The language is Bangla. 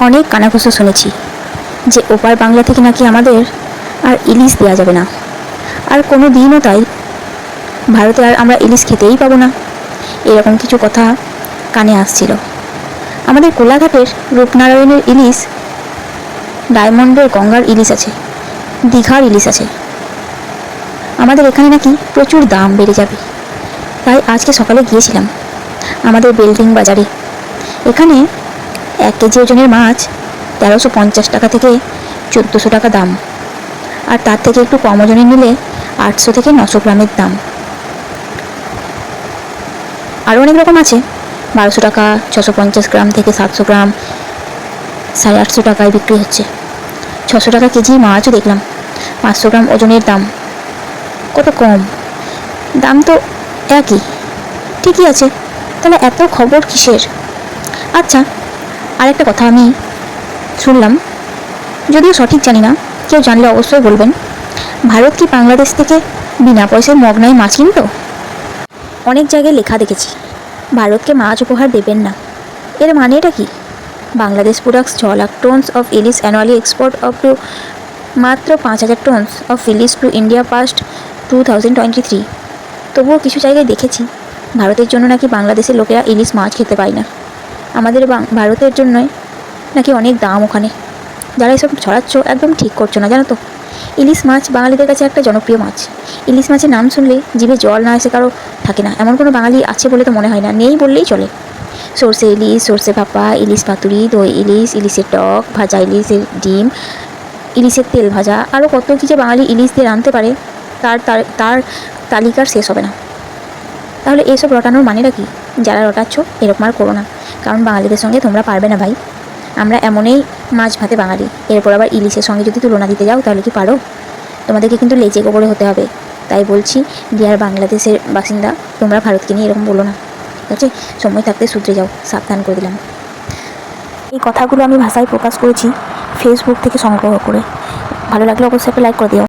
অনেক কানাঘুষো শুনেছি যে ওপার বাংলা থেকে নাকি আমাদের আর ইলিশ দেওয়া যাবে না। আর কোনো দিনও তাই। ভারতে আর আমরা ইলিশ খেতেই পাবো না। এরকম কিছু কথা কানে আসছিল। আমাদের কোলাঘাটের রূপনারায়ণের ইলিশ, ডায়মন্ডের গঙ্গার ইলিশ আছে, দীঘার ইলিশ আছে। আমাদের এখানে নাকি প্রচুর দাম বেড়ে যাবে। তাই আজকে সকালে গিয়েছিলাম আমাদের বিল্ডিং বাজারে। এখানে এক কেজি ওজনের মাছ তেরোশো পঞ্চাশ টাকা থেকে চোদ্দোশো টাকা দাম। আর তার থেকে একটু কম ওজনের নিলে আটশো থেকে নশো গ্রামের দাম। আরও অনেক রকম আছে। বারোশো টাকা, ছশো পঞ্চাশ গ্রাম থেকে সাতশো গ্রাম, সাড়ে আটশো টাকায় বিক্রি হচ্ছে। ছশো টাকা কেজি মাছও দেখলাম। পাঁচশো গ্রাম ওজনের দাম। কত কম? দাম তো একই। ঠিকই আছে। তাহলে এত খবর কিসের? আচ্ছা আরেকটা কথা আমি শুনলাম, যদিও সঠিক জানি না, কেউ জানলে অবশ্যই বলবেন। ভারত কি বাংলাদেশ থেকে বিনা পয়সায় মগনায় মাছ কিনতো অনেক জায়গায় লেখা দেখেছি, ভারতকে মাছ উপহার দেবেন না। এর মানে এটা কি? বাংলাদেশ প্রোডাক্টস ছ lakh tons of ilish annually export of to মাত্র পাঁচ হাজার tons of ilish to India past two thousand twenty three তবুও কিছু জায়গায় দেখেছি, ভারতের জন্য নাকি বাংলাদেশের লোকেরা ইলিশ মাছ খেতে পায় না। আমাদের ভারতের জন্যই নাকি অনেক দাম ওখানে। যারা এসব ছড়াচ্ছ একদম ঠিক করছ না, জানো তো? ইলিশ মাছ বাঙালিদের কাছে একটা জনপ্রিয় মাছ। ইলিশ মাছের নাম শুনলে জিভে জল না এসে কারও থাকে না। এমন কোনো বাঙালি আছে বলে তো মনে হয় না। নেই বললেই চলে। সর্ষে ইলিশ, সর্ষে ভাপা, ইলিশ পাতুরি, দই ইলিশ, ইলিশের টক, ভাজা ইলিশের ডিম, ইলিশের তেল ভাজা আরও কত কী যে বাঙালি ইলিশ দিয়ে রাঁধতে পারে, তার তার তার তালিকার শেষ হবে না। তাহলে এইসব রটানোর মানেটা কি? যারা রটাচ্ছ, এরকম আর করো না। কারণ বাঙালিদের সঙ্গে তোমরা পারবে না ভাই। আমরা এমনই মাছ ভাতে বাঙালি। এরপর আবার ইলিশের সঙ্গে যদি তুলনা দিতে যাও, তাহলে কি পারো? তোমাদেরকে কিন্তু লেজে গোবরে হতে হবে। তাই বলছি, বিহার বাংলাদেশের বাসিন্দা, তোমরা ভারতকে নিয়ে এরকম বলো না। ঠিক আছে? সময় থাকতে শুধরে যাও, সাবধান করে দিলাম। এই কথাগুলো আমি ভাষায় প্রকাশ করেছি ফেসবুক থেকে সংগ্রহ করে। ভালো লাগলে অবশ্যই লাইক করে দিও।